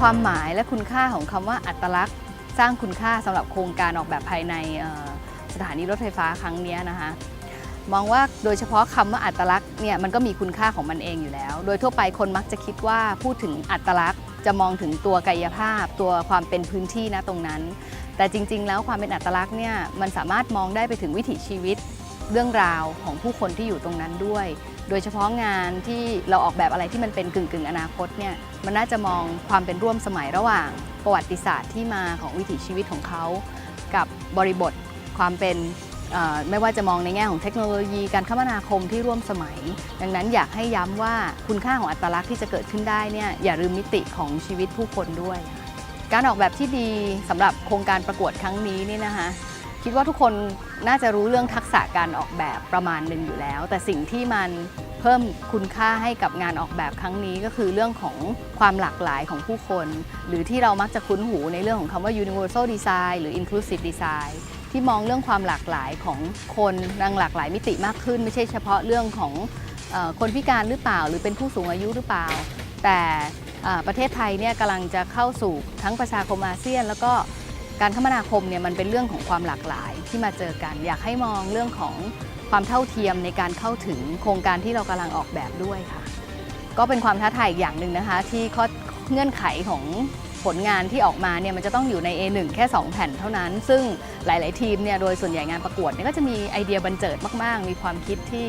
ความหมายและคุณค่าของคำว่าอัตลักษณ์ สร้างคุณค่าสำหรับโครงการออกแบบภายในสถานีรถไฟฟ้าครั้งนี้นะคะมองว่าโดยเฉพาะคำว่าอัตลักษณ์เนี่ยมันก็มีคุณค่าของมันเองอยู่แล้ว โดยทั่วไปคนมักจะคิดว่าพูดถึงอัตลักษณ์ จะมองถึงตัวกายภาพ ตัวความเป็นพื้นที่นะตรงนั้น แต่จริง ๆ แล้วความเป็นอัตลักษณ์เนี่ยมันสามารถมองได้ไปถึงวิถีชีวิต เรื่องราวของผู้คนที่อยู่ตรงนั้นด้วย โดยเฉพาะงานที่เราออกแบบอะไรที่มันเป็นกึ่งกึ่งอนาคตเนี่ยมันน่าจะมองความเป็นร่วมสมัยระหว่าง ประวัติศาสตร์ที่มาของวิถีชีวิตของเขา กับบริบทความเป็นไม่ว่าจะมองในแง่ของเทคโนโลยีการคมนาคมที่ร่วมสมัย ดังนั้นอยากให้ย้ำว่าคุณค่าของอัตลักษณ์ที่จะเกิดขึ้นได้เนี่ยอย่าลืมมิติของชีวิตผู้คนด้วย การออกแบบที่ดีสำหรับโครงการประกวดครั้งนี้นี่นะคะ คิดว่าทุกคนน่าจะรู้เรื่องทักษะการออกแบบประมาณหนึ่งอยู่แล้ว แต่สิ่งที่มันเพิ่มคุณค่าให้กับงานออกแบบครั้งนี้ก็คือเรื่องของความหลากหลายของผู้คน หรือที่เรามักจะคุ้นหูในเรื่องของคำว่า universal design หรือ inclusive design ที่มองเรื่องความหลากหลายของคนนังหลากหลายมิติมากขึ้น ไม่ใช่เฉพาะเรื่องของคนพิการหรือเปล่า หรือเป็นผู้สูงอายุหรือเปล่า แต่ประเทศไทยเนี่ยกำลังจะเข้าสู่ทั้งประชาคมอาเซียน แล้วก็ การคมนาคมเนี่ยมันเป็นเรื่องของความหลากหลายที่มาเจอกัน อยากให้มองเรื่องของความเท่าเทียมในการเข้าถึงโครงการที่เรากำลังออกแบบด้วยค่ะ ก็เป็นความท้าทายอีกอย่างหนึ่งนะคะ ที่ข้อเงื่อนไขของ ผลงานที่ออกมาเนี่ยมันจะต้องอยู่ใน A1 แค่ 2 แผ่นเท่านั้น ซึ่งหลาย ๆ ทีมเนี่ยโดยส่วนใหญ่งานประกวดเนี่ยก็จะมีไอเดียบันเจิดมาก ๆ มีความคิดที่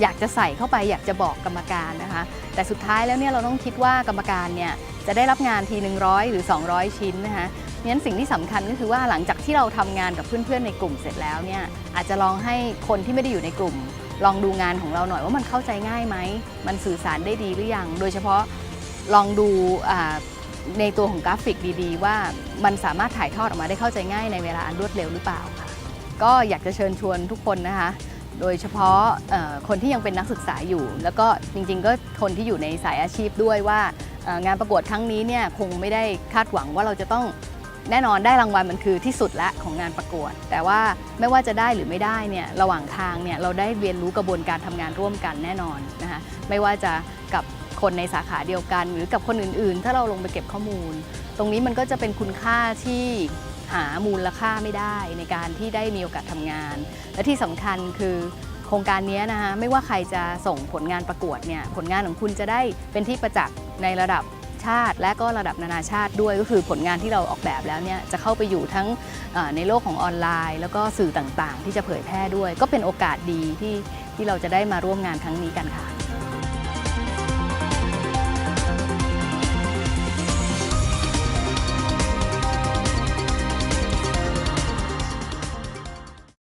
อยากจะใส่เข้าไปอยากจะบอกกรรมการนะคะ แต่สุดท้ายแล้วเนี่ยเราต้องคิดว่ากรรมการเนี่ยจะได้รับงานทีหนึ่งร้อยหรือ 200 ชิ้นนะคะงั้นสิ่งที่สำคัญก็คือว่าหลังจากที่เราทำงานกับเพื่อนๆในกลุ่มเสร็จแล้วเนี่ยอาจจะลองให้คนที่ไม่ได้อยู่ในกลุ่ม ลองดูงานของเราหน่อยว่ามันเข้าใจง่ายไหม มันสื่อสารได้ดีหรือยัง โดยเฉพาะลองดู ในตัวของกราฟิกดีๆ ว่ามันสามารถถ่ายทอดออกมาได้เข้าใจง่ายในเวลาอันรวดเร็วหรือเปล่าค่ะก็อยากจะเชิญชวนทุกคนนะคะ โดยเฉพาะคนที่ยังเป็นนักศึกษาอยู่ แล้วก็จริงๆ ก็คนที่อยู่ในสายอาชีพด้วยว่างานประกวดครั้งนี้เนี่ยคงไม่ได้คาดหวังว่าเราจะต้องแน่นอนได้รางวัลมันคือที่สุดละของงานประกวด แต่ว่าไม่ว่าจะได้หรือไม่ได้เนี่ยระหว่างทางเนี่ยเราได้เรียนรู้กระบวนการทำงานร่วมกันแน่นอนนะคะไม่ว่าจะกับ คนในสาขาเดียวกัน หรือกับคนอื่นๆ ถ้าเราลงไปเก็บข้อมูล ตรงนี้มันก็จะเป็นคุณค่าที่หามูลค่าไม่ได้ในการที่ได้มีโอกาสทำงาน และที่สำคัญคือโครงการนี้นะคะไม่ว่าใครจะส่งผลงานประกวดเนี่ยผลงานของคุณจะได้เป็นที่ประจักษ์ในระดับชาติ และก็ระดับนานาชาติด้วยก็คือผลงานที่เราออกแบบแล้วเนี่ยจะเข้าไปอยู่ทั้งในโลกของออนไลน์ แล้วก็สื่อต่างๆ ที่จะเผยแพร่ด้วย ก็เป็นโอกาสดีที่ที่เราจะได้มาร่วมงานครั้งนี้กันค่ะ